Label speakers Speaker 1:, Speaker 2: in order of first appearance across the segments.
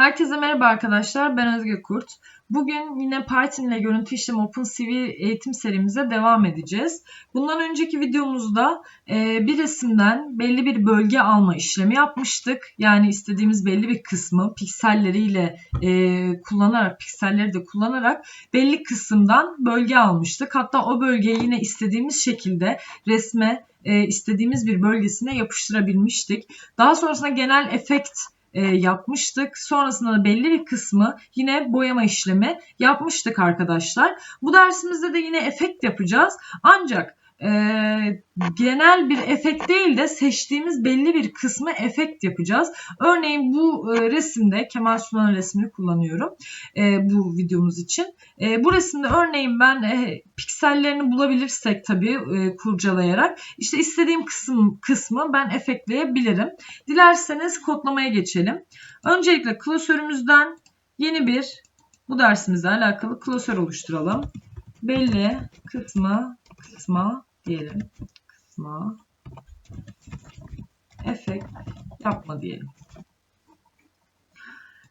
Speaker 1: Herkese merhaba arkadaşlar. Ben Özge Kurt. Bugün yine Python ile görüntü işlem OpenCV eğitim serimize devam edeceğiz. Bundan önceki videomuzda e, bir resimden belli bir bölge alma işlemi yapmıştık. Yani istediğimiz belli bir kısmı pikselleriyle e, kullanarak, pikselleri de kullanarak belli kısımdan bölge almıştık. Hatta o bölgeyi yine istediğimiz şekilde resme e, istediğimiz bir bölgesine yapıştırabilmiştik. Daha sonrasında genel efekt e, yapmıştık. Sonrasında da belli bir kısmı yine boyama işlemi yapmıştık arkadaşlar. Bu dersimizde de yine efekt yapacağız. Ancak e, genel bir efekt değil de seçtiğimiz belli bir kısmı efekt yapacağız. Örneğin bu e, resimde Kemal Sunal'ın resmini kullanıyorum e, bu videomuz için. E, bu resimde örneğin ben e, piksellerini bulabilirsek tabii e, kurcalayarak işte istediğim kısım kısmı ben efektleyebilirim. Dilerseniz kodlamaya geçelim. Öncelikle klasörümüzden yeni bir bu dersimizle alakalı klasör oluşturalım. Belli kısmı kısma diyelim. Kısma efekt yapma diyelim.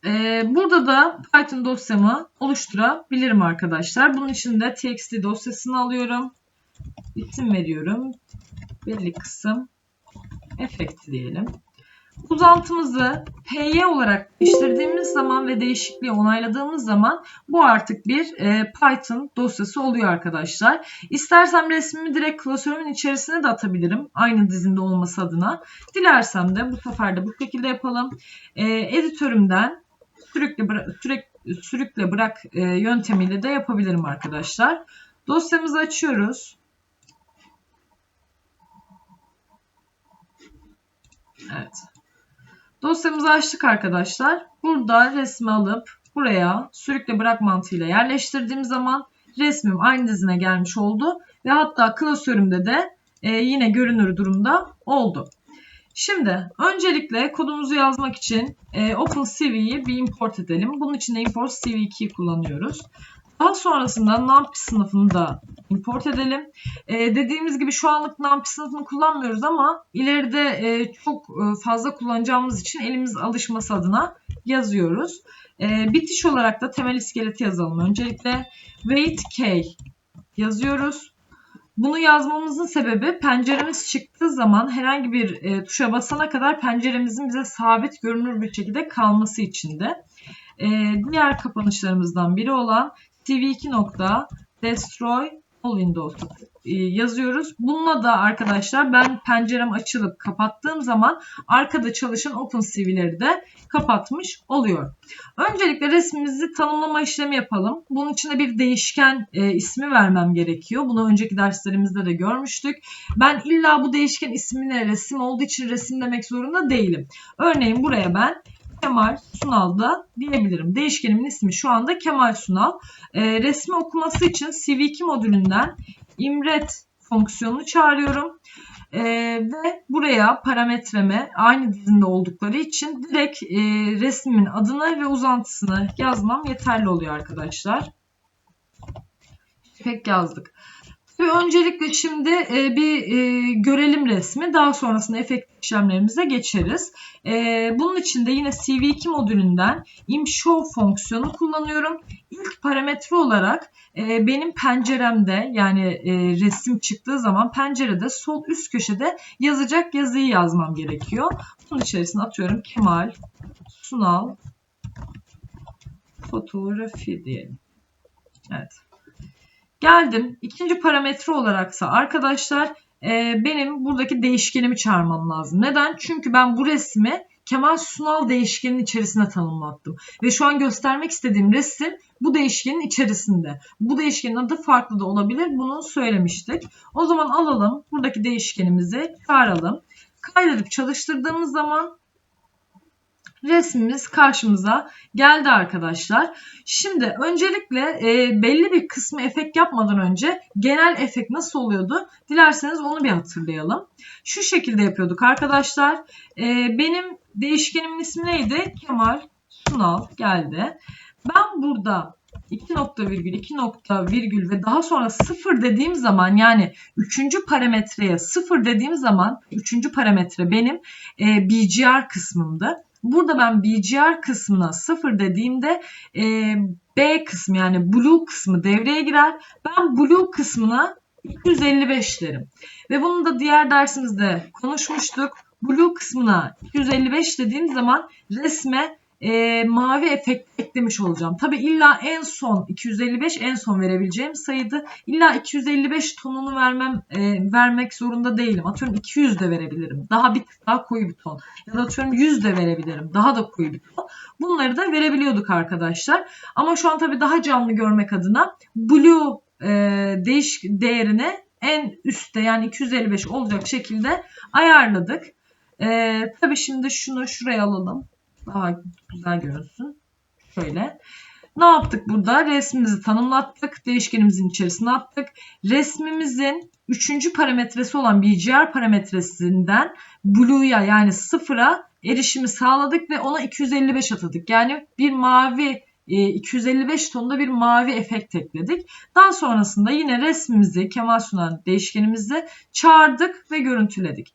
Speaker 1: Ee, burada da Python dosyamı oluşturabilirim arkadaşlar. Bunun için de txt dosyasını alıyorum. İsim veriyorum. Belli kısım efekt diyelim. Uzantımızı py olarak değiştirdiğimiz zaman ve değişikliği onayladığımız zaman bu artık bir e, Python dosyası oluyor arkadaşlar. İstersem resmimi direkt klasörümün içerisine de atabilirim. Aynı dizinde olması adına. Dilersem de bu sefer de bu şekilde yapalım. E, editörümden bıra sürekli, sürükle bırak e, yöntemiyle de yapabilirim arkadaşlar. Dosyamızı açıyoruz. Evet. Dosyamızı açtık arkadaşlar. Burada resmi alıp buraya sürükle bırak mantığıyla yerleştirdiğim zaman resmim aynı dizine gelmiş oldu. Ve hatta klasörümde de e, yine görünür durumda oldu. Şimdi öncelikle kodumuzu yazmak için e, OpenCV'yi bir import edelim. Bunun için de import cv2 kullanıyoruz. Daha sonrasında NumPy sınıfını da import edelim. Ee, dediğimiz gibi şu anlık NumPy sınıfını kullanmıyoruz ama ileride e, çok e, fazla kullanacağımız için elimiz alışması adına yazıyoruz. E, bitiş olarak da temel iskeleti yazalım. Öncelikle wait k yazıyoruz. Bunu yazmamızın sebebi penceremiz çıktığı zaman herhangi bir e, tuşa basana kadar penceremizin bize sabit görünür bir şekilde kalması içindi. E, diğer kapanışlarımızdan biri olan cv2 nokta destroy all windows e, yazıyoruz. Bununla da arkadaşlar ben pencerem açılıp kapattığım zaman arkada çalışan OpenCV'leri de kapatmış oluyor. Öncelikle resmimizi tanımlama işlemi yapalım. Bunun için de bir değişken e, ismi vermem gerekiyor. Bunu önceki derslerimizde de görmüştük. Ben illa bu değişken ismine resim olduğu için resim demek zorunda değilim. Örneğin buraya ben Kemal Sunal'da diyebilirim. Değişkenimin ismi şu anda Kemal Sunal. E, resmi okuması için CV2 modülünden imret fonksiyonunu çağırıyorum. E, ve buraya parametreme aynı dizinde oldukları için direkt e, resmimin adını ve uzantısını yazmam yeterli oluyor arkadaşlar. Pek yazdık. Ve öncelikle şimdi e, bir e, görelim resmi. Daha sonrasında efekt işlemlerimize geçeriz. E, bunun için de yine CV2 modülünden imshow fonksiyonu kullanıyorum. İlk parametre olarak e, benim penceremde yani e, resim çıktığı zaman pencerede sol üst köşede yazacak yazıyı yazmam gerekiyor. Bunun içerisine atıyorum Kemal Sunal fotoğrafı diyelim. Evet. Geldim. İkinci parametre olaraksa arkadaşlar e, benim buradaki değişkenimi çağırmam lazım. Neden? Çünkü ben bu resmi Kemal Sunal değişkenin içerisine tanımlattım. Ve şu an göstermek istediğim resim bu değişkenin içerisinde. Bu değişkenin adı farklı da olabilir. Bunu söylemiştik. O zaman alalım. Buradaki değişkenimizi çağıralım. Kaydedip çalıştırdığımız zaman resmimiz karşımıza geldi arkadaşlar. Şimdi öncelikle e, belli bir kısmı efekt yapmadan önce genel efekt nasıl oluyordu? Dilerseniz onu bir hatırlayalım. Şu şekilde yapıyorduk arkadaşlar. E, benim değişkenimin ismi neydi? Kemal Sunal geldi. Ben burada 2 nokta virgül 2 nokta virgül ve daha sonra 0 dediğim zaman yani 3. parametreye 0 dediğim zaman 3. parametre benim e, BGR kısmımdı. Burada ben BGR kısmına 0 dediğimde e, B kısmı yani blue kısmı devreye girer. Ben blue kısmına 255 derim. Ve bunu da diğer dersimizde konuşmuştuk. Blue kısmına 255 dediğim zaman resme e, mavi efekt eklemiş olacağım. Tabi illa en son 255 en son verebileceğim sayıydı. İlla 255 tonunu vermem e, vermek zorunda değilim. Atıyorum 200 de verebilirim. Daha bir daha koyu bir ton. Ya da atıyorum 100 de verebilirim. Daha da koyu bir ton. Bunları da verebiliyorduk arkadaşlar. Ama şu an tabi daha canlı görmek adına blue e, değiş değerini en üstte yani 255 olacak şekilde ayarladık. E, tabi şimdi şunu şuraya alalım daha güzel görünsün. Şöyle. Ne yaptık burada? Resmimizi tanımlattık. Değişkenimizin içerisine attık. Resmimizin üçüncü parametresi olan BGR parametresinden Blue'ya yani sıfıra erişimi sağladık ve ona 255 atadık. Yani bir mavi 255 e, tonda bir mavi efekt ekledik. Daha sonrasında yine resmimizi Kemal Sunan değişkenimizi çağırdık ve görüntüledik.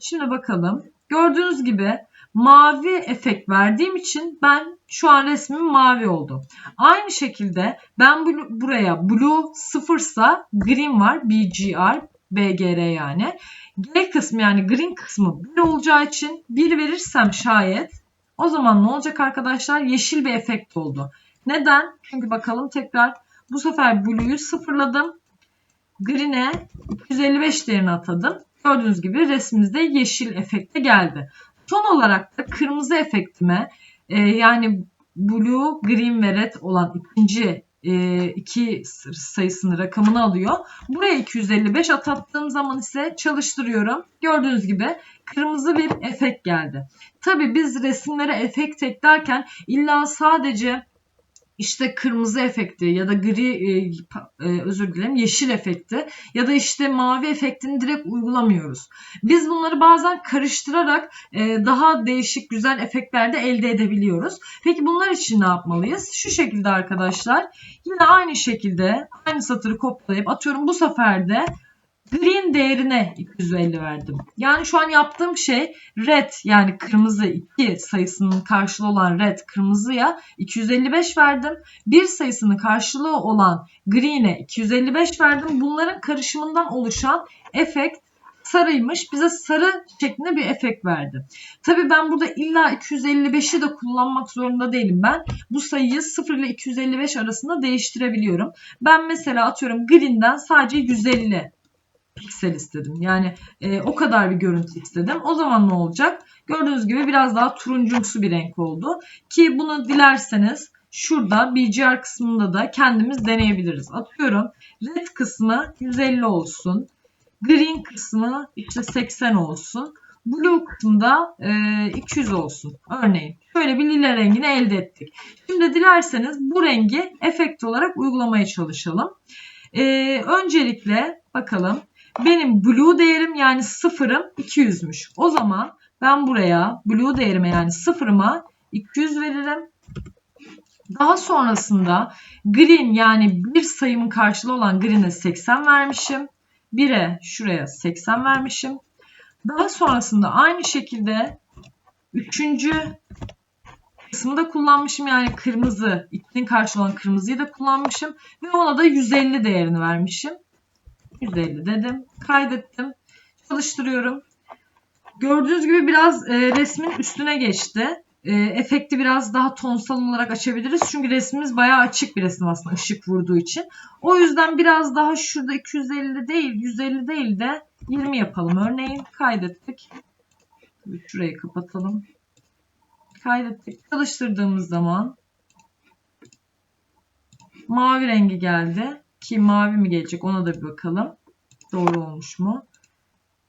Speaker 1: Şimdi bakalım. Gördüğünüz gibi mavi efekt verdiğim için ben şu an resmim mavi oldu. Aynı şekilde ben buraya blue sıfırsa green var. BGR, BGR yani. G kısmı yani green kısmı 1 olacağı için 1 verirsem şayet o zaman ne olacak arkadaşlar? Yeşil bir efekt oldu. Neden? Çünkü bakalım tekrar bu sefer blue'yu sıfırladım. Green'e 255 değerini atadım. Gördüğünüz gibi resmimizde yeşil efekte geldi. Son olarak da kırmızı efektime e, yani blue, green ve red olan ikinci e, iki sayısını rakamını alıyor. Buraya 255 atattığım zaman ise çalıştırıyorum. Gördüğünüz gibi kırmızı bir efekt geldi. Tabi biz resimlere efekt eklerken illa sadece işte kırmızı efekti ya da gri e, e, özür dilerim yeşil efekti ya da işte mavi efektini direkt uygulamıyoruz. Biz bunları bazen karıştırarak e, daha değişik güzel efektler de elde edebiliyoruz. Peki bunlar için ne yapmalıyız? Şu şekilde arkadaşlar yine aynı şekilde aynı satırı kopyalayıp atıyorum bu sefer de green değerine 250 verdim. Yani şu an yaptığım şey red yani kırmızı 2 sayısının karşılığı olan red kırmızıya 255 verdim. Bir sayısının karşılığı olan green'e 255 verdim. Bunların karışımından oluşan efekt sarıymış. Bize sarı şeklinde bir efekt verdi. Tabii ben burada illa 255'i de kullanmak zorunda değilim. Ben bu sayıyı 0 ile 255 arasında değiştirebiliyorum. Ben mesela atıyorum green'den sadece 150 piksel istedim. Yani e, o kadar bir görüntü istedim. O zaman ne olacak? Gördüğünüz gibi biraz daha turuncumsu bir renk oldu. Ki bunu dilerseniz şurada BGR kısmında da kendimiz deneyebiliriz. Atıyorum red kısmı 150 olsun. Green kısmı işte 80 olsun. Blue kısmında e, 200 olsun. Örneğin şöyle bir lila rengini elde ettik. Şimdi dilerseniz bu rengi efekt olarak uygulamaya çalışalım. E, öncelikle bakalım benim blue değerim yani sıfırım 200'müş. O zaman ben buraya blue değerime yani sıfırıma 200 veririm. Daha sonrasında green yani bir sayımın karşılığı olan green'e 80 vermişim. 1'e şuraya 80 vermişim. Daha sonrasında aynı şekilde üçüncü kısmı da kullanmışım. Yani kırmızı, içinin karşılığı olan kırmızıyı da kullanmışım. Ve ona da 150 değerini vermişim. 150 dedim. Kaydettim. Çalıştırıyorum. Gördüğünüz gibi biraz e, resmin üstüne geçti. E, efekti biraz daha tonsal olarak açabiliriz. Çünkü resmimiz bayağı açık bir resim aslında ışık vurduğu için. O yüzden biraz daha şurada 250 değil 150 değil de 20 yapalım. Örneğin kaydettik. Şurayı kapatalım. Kaydettik. Çalıştırdığımız zaman mavi rengi geldi. Ki mavi mi gelecek ona da bir bakalım. Doğru olmuş mu?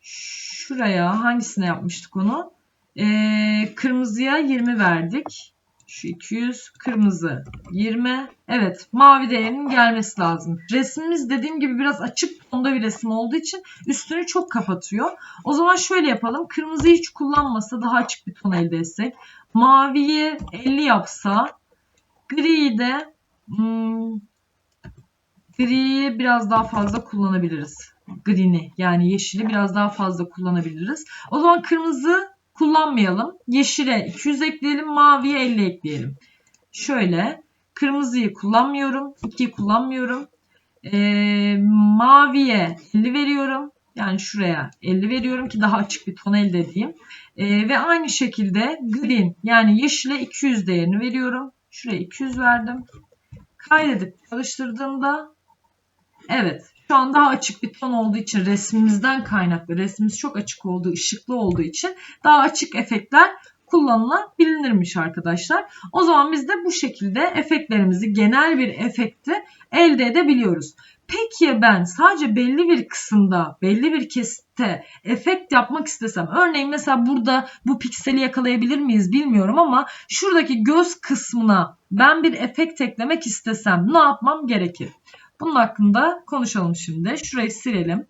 Speaker 1: Şuraya hangisine yapmıştık onu? Ee, kırmızıya 20 verdik. Şu 200 kırmızı 20. Evet mavi değerinin gelmesi lazım. Resmimiz dediğim gibi biraz açık tonda bir resim olduğu için üstünü çok kapatıyor. O zaman şöyle yapalım. Kırmızıyı hiç kullanmasa daha açık bir ton elde etsek. Maviyi 50 yapsa griyi de hmm, Griyi biraz daha fazla kullanabiliriz. Green'i yani yeşili biraz daha fazla kullanabiliriz. O zaman kırmızı kullanmayalım. Yeşile 200 ekleyelim. Maviye 50 ekleyelim. Şöyle kırmızıyı kullanmıyorum. 2'yi kullanmıyorum. Ee, maviye 50 veriyorum. Yani şuraya 50 veriyorum ki daha açık bir ton elde edeyim. Ee, ve aynı şekilde green yani yeşile 200 değerini veriyorum. Şuraya 200 verdim. Kaydedip çalıştırdığımda evet şu an daha açık bir ton olduğu için resmimizden kaynaklı resmimiz çok açık olduğu ışıklı olduğu için daha açık efektler kullanılabilirmiş arkadaşlar. O zaman biz de bu şekilde efektlerimizi genel bir efekti elde edebiliyoruz. Peki ya ben sadece belli bir kısımda, belli bir kesitte efekt yapmak istesem, örneğin mesela burada bu pikseli yakalayabilir miyiz bilmiyorum ama şuradaki göz kısmına ben bir efekt eklemek istesem ne yapmam gerekir? Bunun hakkında konuşalım şimdi. Şurayı silelim.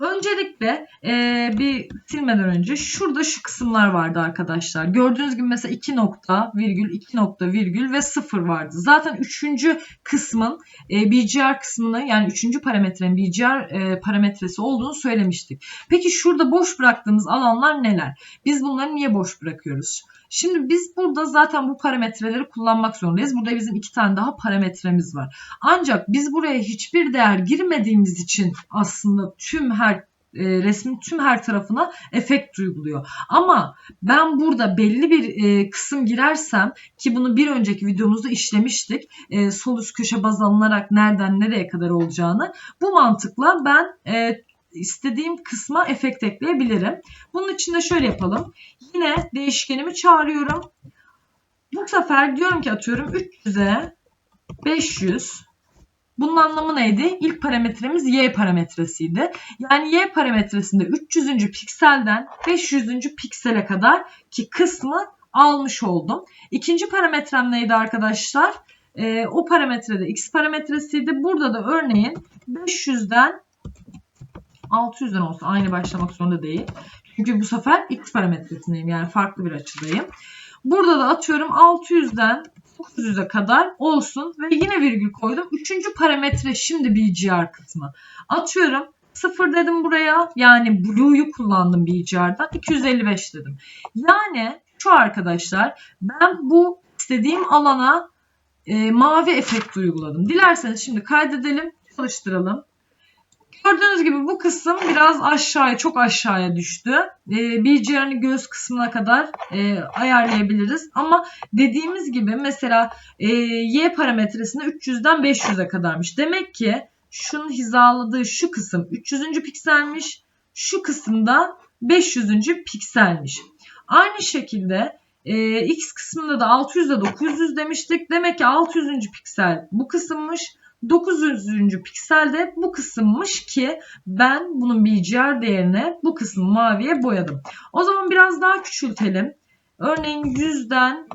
Speaker 1: Öncelikle e, bir silmeden önce şurada şu kısımlar vardı arkadaşlar. Gördüğünüz gibi mesela 2 nokta virgül 2 nokta virgül ve 0 vardı. Zaten üçüncü kısmın e, BGR kısmını yani üçüncü parametrenin BGR e, parametresi olduğunu söylemiştik. Peki şurada boş bıraktığımız alanlar neler? Biz bunları niye boş bırakıyoruz? Şimdi biz burada zaten bu parametreleri kullanmak zorundayız. Burada bizim iki tane daha parametremiz var. Ancak biz buraya hiçbir değer girmediğimiz için aslında tüm her e, resmin tüm her tarafına efekt uyguluyor. Ama ben burada belli bir e, kısım girersem ki bunu bir önceki videomuzda işlemiştik. E, sol üst köşe baz alınarak nereden nereye kadar olacağını. Bu mantıkla ben e, istediğim kısma efekt ekleyebilirim. Bunun için de şöyle yapalım. Yine değişkenimi çağırıyorum. Bu sefer diyorum ki atıyorum 300'e 500 bunun anlamı neydi? İlk parametremiz y parametresiydi. Yani y parametresinde 300. pikselden 500. piksele kadar ki kısmı almış oldum. İkinci parametrem neydi arkadaşlar? Ee, o parametrede x parametresiydi. Burada da örneğin 500'den 600'den olsa aynı başlamak zorunda değil. Çünkü bu sefer x parametresindeyim yani farklı bir açıdayım. Burada da atıyorum 600'den 900'e kadar olsun ve yine virgül koydum. Üçüncü parametre şimdi BGR kısmı. Atıyorum 0 dedim buraya yani blue'yu kullandım BGR'dan 255 dedim. Yani şu arkadaşlar ben bu istediğim alana e, mavi efekt uyguladım. Dilerseniz şimdi kaydedelim çalıştıralım. Gördüğünüz gibi bu kısım biraz aşağıya, çok aşağıya düştü. Ee, BGR'ni göz kısmına kadar e, ayarlayabiliriz. Ama dediğimiz gibi mesela e, Y parametresinde 300'den 500'e kadarmış. Demek ki şunun hizaladığı şu kısım 300. pikselmiş. Şu kısımda 500. pikselmiş. Aynı şekilde e, X kısmında da 600'de 900 demiştik. Demek ki 600. piksel bu kısımmış. 900. pikselde bu kısımmış ki ben bunun BGR değerine bu kısmı maviye boyadım. O zaman biraz daha küçültelim. Örneğin 100'den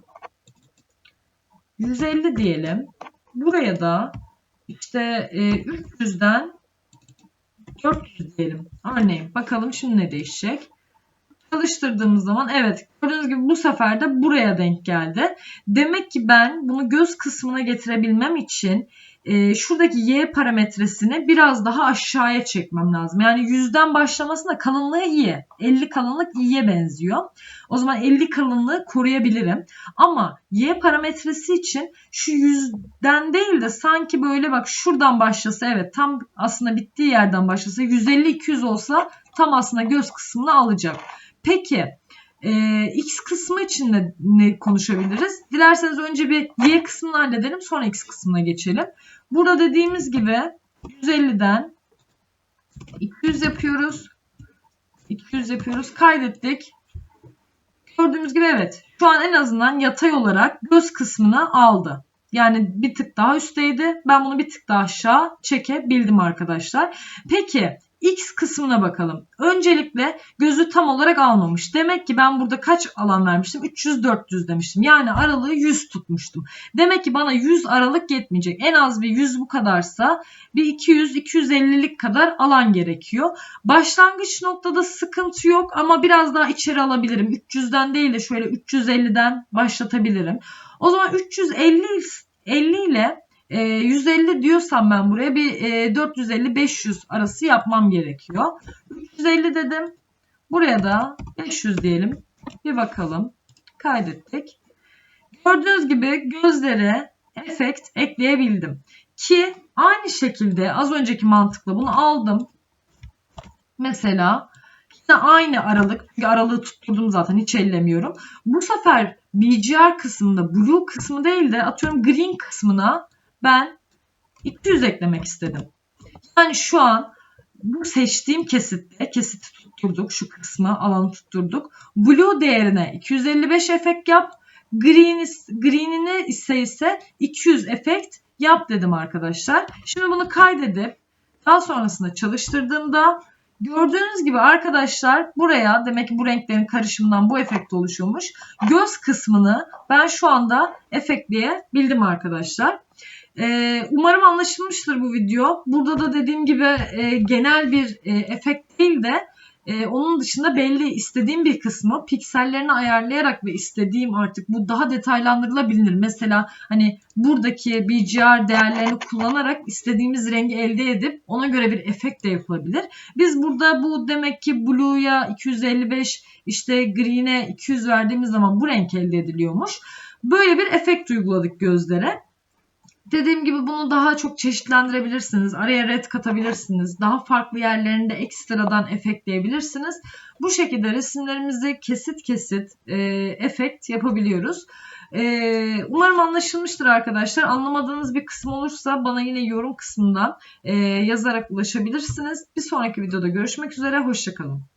Speaker 1: 150 diyelim. Buraya da işte 300'den e, 400 diyelim. Örneğin bakalım şimdi ne değişecek. Çalıştırdığımız zaman evet gördüğünüz gibi bu sefer de buraya denk geldi. Demek ki ben bunu göz kısmına getirebilmem için e, şuradaki y parametresini biraz daha aşağıya çekmem lazım. Yani yüzden başlamasında kalınlığı iyi. 50 kalınlık iyiye benziyor. O zaman 50 kalınlığı koruyabilirim. Ama y parametresi için şu yüzden değil de sanki böyle bak şuradan başlasa evet tam aslında bittiği yerden başlasa 150-200 olsa tam aslında göz kısmını alacak. Peki ee, X kısmı için ne konuşabiliriz? Dilerseniz önce bir Y kısmını halledelim sonra X kısmına geçelim. Burada dediğimiz gibi 150'den 200 yapıyoruz. 200 yapıyoruz. Kaydettik. Gördüğümüz gibi evet. Şu an en azından yatay olarak göz kısmını aldı. Yani bir tık daha üstteydi. Ben bunu bir tık daha aşağı çekebildim arkadaşlar. Peki X kısmına bakalım. Öncelikle gözü tam olarak almamış. Demek ki ben burada kaç alan vermiştim? 300-400 demiştim. Yani aralığı 100 tutmuştum. Demek ki bana 100 aralık yetmeyecek. En az bir 100 bu kadarsa bir 200-250'lik kadar alan gerekiyor. Başlangıç noktada sıkıntı yok ama biraz daha içeri alabilirim. 300'den değil de şöyle 350'den başlatabilirim. O zaman 350 50 ile 150 ee, diyorsam ben buraya bir 450-500 e, arası yapmam gerekiyor. 350 dedim. Buraya da 500 diyelim. Bir bakalım. Kaydettik. Gördüğünüz gibi gözlere efekt ekleyebildim. Ki aynı şekilde az önceki mantıkla bunu aldım. Mesela yine aynı aralık. Çünkü aralığı tutturdum zaten hiç ellemiyorum. Bu sefer BGR kısmında blue kısmı değil de atıyorum green kısmına ben 200 eklemek istedim. Yani şu an bu seçtiğim kesitte kesiti tutturduk şu kısmı alanı tutturduk. Blue değerine 255 efekt yap. Green, green'ine ise ise 200 efekt yap dedim arkadaşlar. Şimdi bunu kaydedip daha sonrasında çalıştırdığımda gördüğünüz gibi arkadaşlar buraya demek ki bu renklerin karışımından bu efekt oluşuyormuş. Göz kısmını ben şu anda efektleyebildim arkadaşlar. Ee, umarım anlaşılmıştır bu video. Burada da dediğim gibi e, genel bir e, efekt değil de e, onun dışında belli istediğim bir kısmı piksellerini ayarlayarak ve istediğim artık bu daha detaylandırılabilir. Mesela hani buradaki BGR değerlerini kullanarak istediğimiz rengi elde edip ona göre bir efekt de yapılabilir. Biz burada bu demek ki Blue'ya 255 işte Green'e 200 verdiğimiz zaman bu renk elde ediliyormuş. Böyle bir efekt uyguladık gözlere. Dediğim gibi bunu daha çok çeşitlendirebilirsiniz. Araya red katabilirsiniz. Daha farklı yerlerinde ekstradan efektleyebilirsiniz. Bu şekilde resimlerimizi kesit kesit e, efekt yapabiliyoruz. E, umarım anlaşılmıştır arkadaşlar. Anlamadığınız bir kısım olursa bana yine yorum kısmından e, yazarak ulaşabilirsiniz. Bir sonraki videoda görüşmek üzere. Hoşçakalın.